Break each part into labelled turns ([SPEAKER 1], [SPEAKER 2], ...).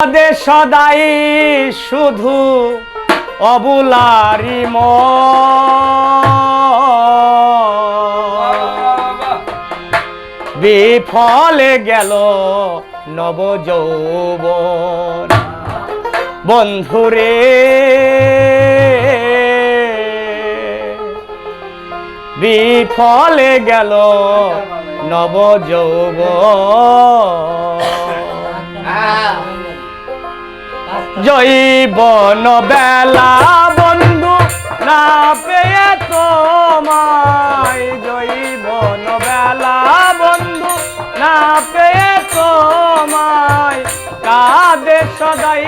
[SPEAKER 1] দে সদাই শুধু অবুলারি ম। বিফলে গেল নব বন্ধুরে বিফলে গেল নব যৌবন জৈবন বেলা, বন্ধু, না পেয়ে তোমায়। জৈবন বেলা, বন্ধু, না পেয়ে তোমায়। কাদের সদাই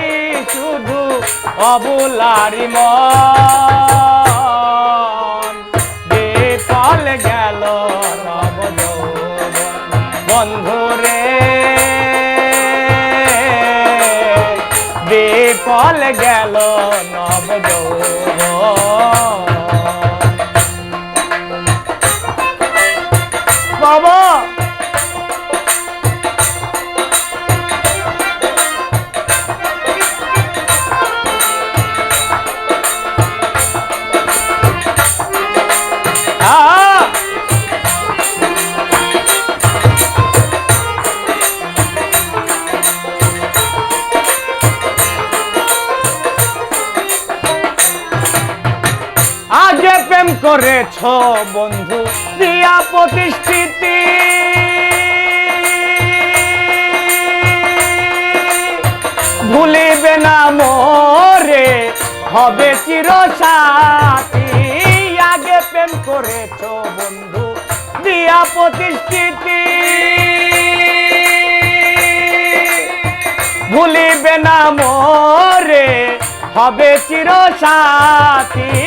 [SPEAKER 1] শুধু অবুলারি মন। বিফল গেল নব বাবা করেছ, বন্ধু? দিয়া প্রতিষ্ঠিতি। ভুলিবে না মোরে, হবে চিরসাথী। আগে প্রেম করেছ, বন্ধু। দিয়া প্রতিষ্ঠিতি। ভুলিবে না মোরে, হবে চিরসাথী।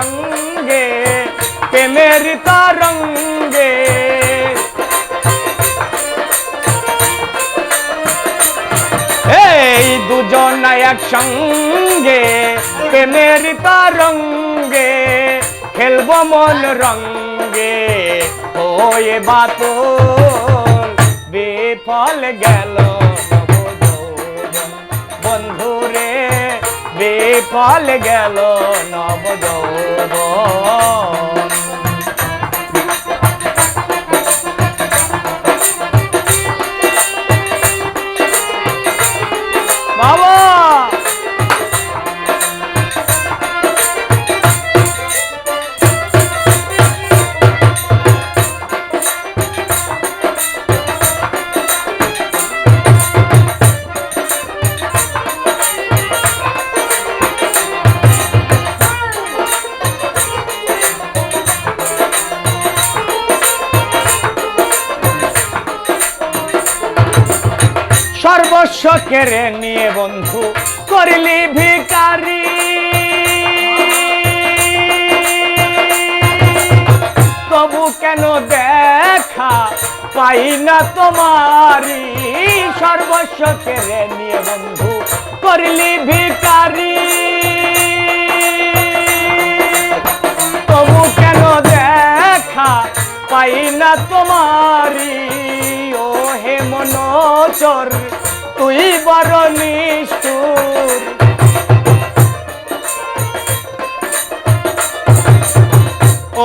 [SPEAKER 1] একসঙ্গে প্রেমের তরঙ্গে। এই দুজন একসঙ্গে, প্রেমের তরঙ্গে, খেলব মন রঙ্গে। হয়ে বাতুল, বিফল গেল। বিফল গেল নব বাবা কেড়ে নিয়ে বন্ধু করিলি ভিকারি তবু কেন দেখা পাই না তোমারি সর্বস্ব কেড়ে নিয়ে বন্ধু করিলি ভিকারি তবু কেন দেখা পাই না তোমারি ও হে মনোচর তুই বড় নিষ্ঠুর।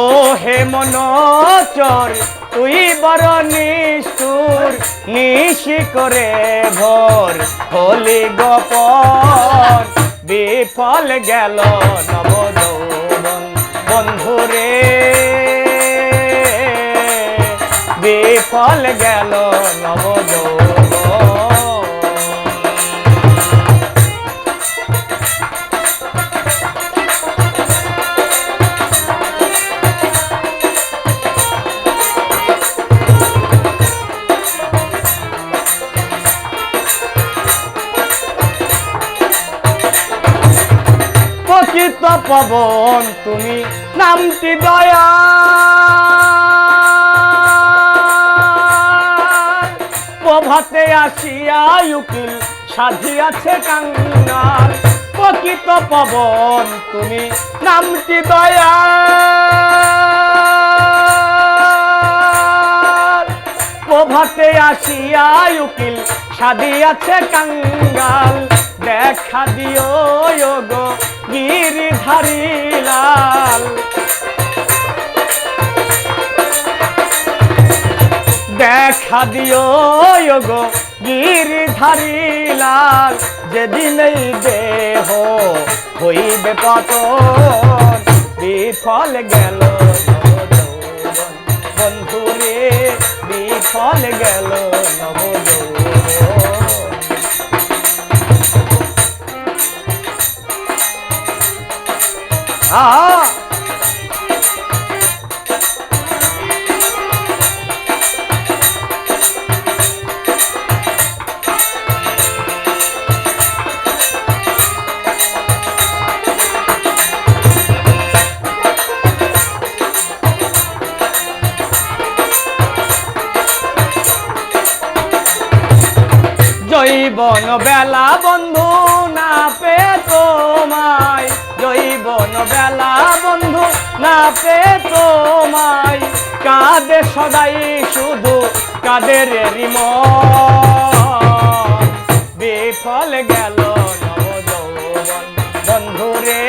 [SPEAKER 1] ও হে মনোচর, তুই বড় নিষ্ঠুর, নিশি করে ভোর, হলি গোপন, বিফল গেল নবযৌবন। বন্ধুরে বিফল গেল নবযৌবন পবন তুমি নামটি দয়া প্রভাতে আসিয়া উকিল সাজিয়াছে কাঙ্গাল প্রকৃত পবন তুমি নামটি দয়া প্রভাতে আসিয়া উকিল সাদিয়াছে কাঙ্গাল দেখা দিও গো গিরিধারী লাল দেখা দিও গো গিরিধারী লাল যেদিনেই দেহ হইবে পতন, বিফল গেল। বন্ধুরে, বিফল গেল নবযৌবন। জৈবন বেলা বন্ধু না পে তোমায়। জৈবন বেলা বন্ধু না পে তোমায়। কাঁদে সদাই শুধু কাদের রিম বিফল গেল নবযৌবন। বন্ধুরে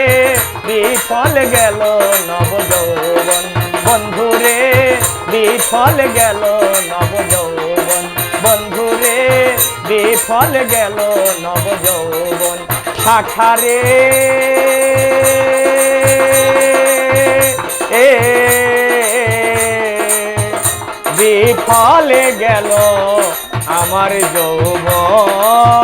[SPEAKER 1] বিফল গেল নবযৌবন। বন্ধুরে বিফল গেল নবযৌবন। বন্ধুরে বিফল গেল নবযৌবন শাখারে। এ বিফলে গেল আমার যৌবন।